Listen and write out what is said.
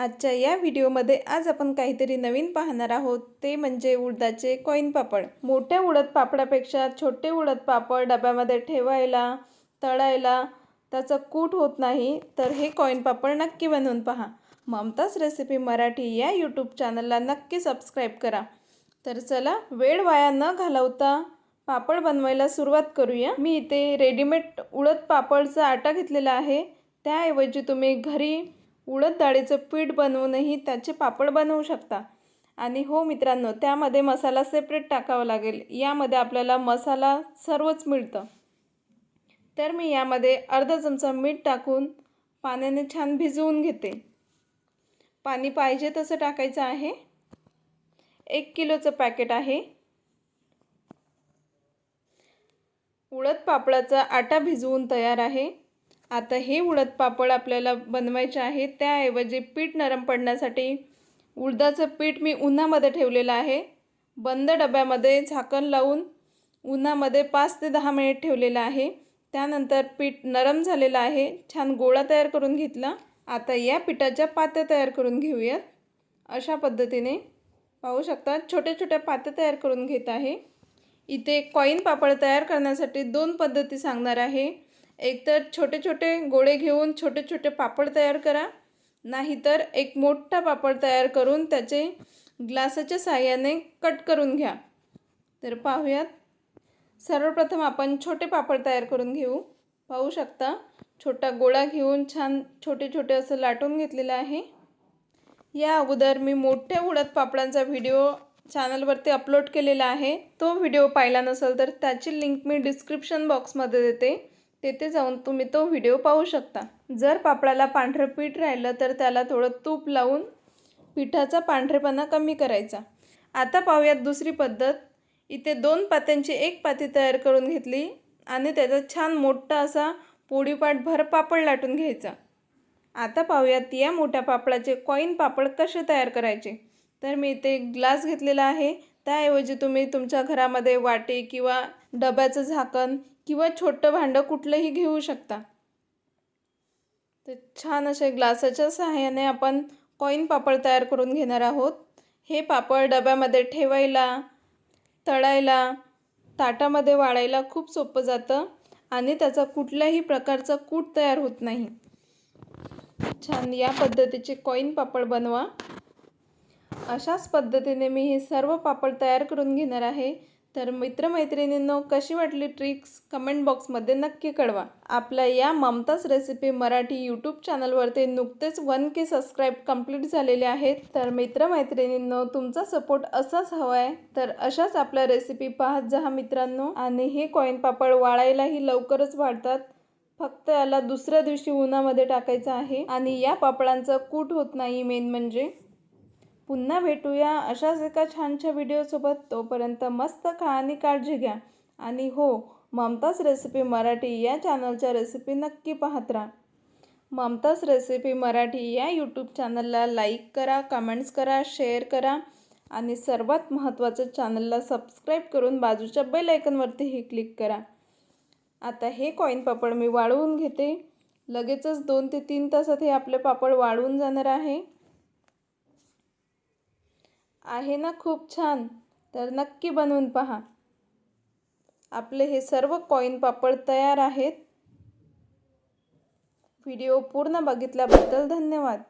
आजच्या या व्हिडिओमध्ये आज आपण काहीतरी नवीन पाहणार आहोत. ते म्हणजे उडदाचे कॉईन पापड. मोठ्या उडद पापडापेक्षा छोटे उडद पापड डब्यामध्ये ठेवायला तळायला त्याचं कूट होत नाही तर हे कॉईन पापड नक्की बनवून पहा. ममताज रेसिपी मराठी या यूट्यूब चॅनलला नक्की सबस्क्राईब करा. तर चला वेळ वाया न घालवता पापड बनवायला सुरुवात करूया. मी इथे रेडीमेड उडद पापडचा आटा घेतलेला आहे. त्याऐवजी तुम्ही घरी उडद डाळीचं पीठ बनवूनही त्याचे पापड बनवू शकता. आणि हो मित्रांनो त्यामध्ये मसाला सेपरेट टाकावा लागेल. यामध्ये आपल्याला मसाला सर्वच मिळतं. तर मी यामध्ये अर्धा चमचा मीठ टाकून पाण्याने छान भिजवून घेते. पाणी पाहिजे तसं टाकायचं आहे. एक किलोचं पॅकेट आहे. उडद पापडाचा आटा भिजवून तयार आहे. आता हे उडद पापड आपल्याला बनवायचे आहे त्याऐवजी पीठ नरम पडण्यासाठी उडदाचं पीठ मी उन्हामध्ये ठेवलेलं आहे. बंद डब्यामध्ये झाकण लावून उन्हामध्ये पाच ते दहा मिनिट ठेवलेलं आहे. त्यानंतर पीठ नरम झालेलं आहे. छान गोळा तयार करून घेतला. आता या पिठाच्या पात्या तयार करून घेऊयात. अशा पद्धतीने पाहू शकता छोट्या छोट्या पात्या तयार करून घेत आहे. इथे कॉईन पापड तयार करण्यासाठी दोन पद्धती सांगणार आहे. एकतर छोटे छोटे गोळे घेऊन छोटे छोटे पापड तयार करा. नाहीतर एक मोठा पापड तयार करून त्याचे ग्लासाच्या साह्याने कट करून घ्या. तर पाहूयात. सर्वप्रथम आपण छोटे पापड तयार करून घेऊ. पाहू शकता छोटा गोळा घेऊन छान छोटे छोटे असं लाटून घेतलेलं आहे. या अगोदर मी मोठ्या उडद पापडांचा व्हिडिओ चॅनलवरती अपलोड केलेला आहे. तो व्हिडिओ पाहिला नसेल तर त्याची लिंक मी डिस्क्रिप्शन बॉक्समध्ये देते. तेथे जाऊन तुम्ही तो व्हिडिओ पाहू शकता. जर पापडाला पांढरं पीठ राहिलं तर त्याला थोडं तूप लावून पिठाचा पांढरेपणा कमी करायचा. आता पाहूयात दुसरी पद्धत. इथे दोन पात्यांची एक पाती तयार करून घेतली आणि त्याचा छान मोठा असा पोळीपाट भर पापड लाटून घ्यायचा. आता पाहूयात या मोठ्या पापडाचे कॉईन पापड कसे तयार करायचे. तर मी इथे ग्लास घेतलेला आहे. त्याऐवजी तुम्ही तुमच्या घरामध्ये वाटी किंवा डब्याचं झाकण किंवा छोटं भांडं कुठलंही घेऊ शकता. तर छान असे ग्लासाच्या सहाय्याने आपण कॉईन पापड तयार करून घेणार आहोत. हे पापड डब्यामध्ये ठेवायला तळायला ताटामध्ये वाळायला खूप सोपं जातं आणि त्याचा कुठल्याही प्रकारचा कूट तयार होत नाही. छान या पद्धतीचे कॉईन पापड बनवा. अशाच पद्धतीने मी हे सर्व पापड तयार करून घेणार आहे. तर मित्रमैत्रिणींनो कशी वाटली ट्रिक्स कमेंट बॉक्समध्ये नक्की कळवा. आपल्या या ममताज रेसिपी मराठी यूट्यूब चॅनलवरती नुकतेच वन के सबस्क्राईब कंप्लीट झालेले आहेत. तर मित्रमैत्रिणींनो तुमचा सपोर्ट असाच हवा आहे तर अशाच आपल्या रेसिपी पाहत जा मित्रांनो. आणि हे कॉईन पापड वाळायलाही लवकरच वाढतात. फक्त याला दुसऱ्या दिवशी उन्हामध्ये टाकायचं आहे. आणि या पापडांचं कूट होत नाही मेन म्हणजे. पुन्हा भेटूया अशाच एका छानशा व्हिडिओसोबत. तोपर्यंत मस्त खा आणि काळजी घ्या. आणि हो ममताज रेसिपी मराठी या चॅनलच्या रेसिपी नक्की पाहत राहा. ममताज रेसिपी मराठी या यूट्यूब चॅनलला लाईक करा कमेंट्स करा शेअर करा. आणि सर्वात महत्त्वाचं चॅनलला सबस्क्राईब करून बाजूच्या बेल आयकनवरतीही क्लिक करा. आता हे कॉईन पापड मी वाळवून घेते. लगेचच दोन ते तीन तासात हे आपले पापड वाळवून जाणार आहे. आहे ना खूप छान. तर नक्की बनवून पहा. आपले हे सर्व कॉईन पापड तयार आहेत. व्हिडिओ पूर्ण बघितल्याबद्दल धन्यवाद.